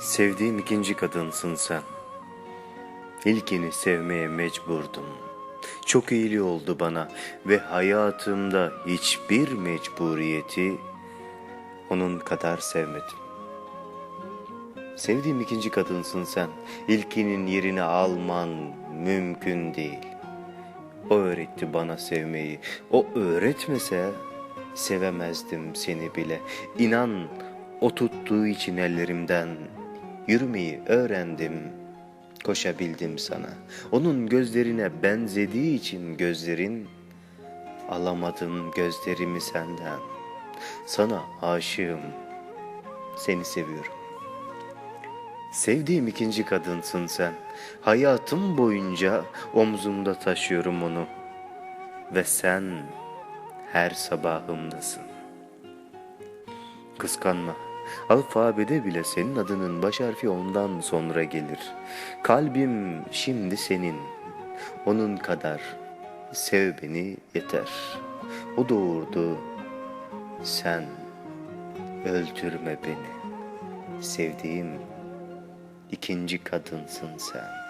Sevdiğim ikinci kadınsın sen. İlkini sevmeye mecburdum. Çok iyiliği oldu bana ve hayatımda hiçbir mecburiyeti onun kadar sevmedim. Sevdiğim ikinci kadınsın sen. İlkinin yerini alman mümkün değil. O öğretti bana sevmeyi. O öğretmese sevemezdim seni bile. İnan o tuttuğu için ellerimden yürümeyi öğrendim. Koşabildim sana. Onun gözlerine benzediği için gözlerin alamadım gözlerimi senden. Sana aşığım. Seni seviyorum. Sevdiğim ikinci kadınsın sen. Hayatım boyunca omzumda taşıyorum onu. Ve sen her sabahımdasın. Kıskanma. Alfabede bile senin adının baş harfi ondan sonra gelir. Kalbim şimdi senin. Onun kadar sev beni yeter. O doğurdu. Sen öldürme beni. Sevdiğim ikinci kadınsın sen.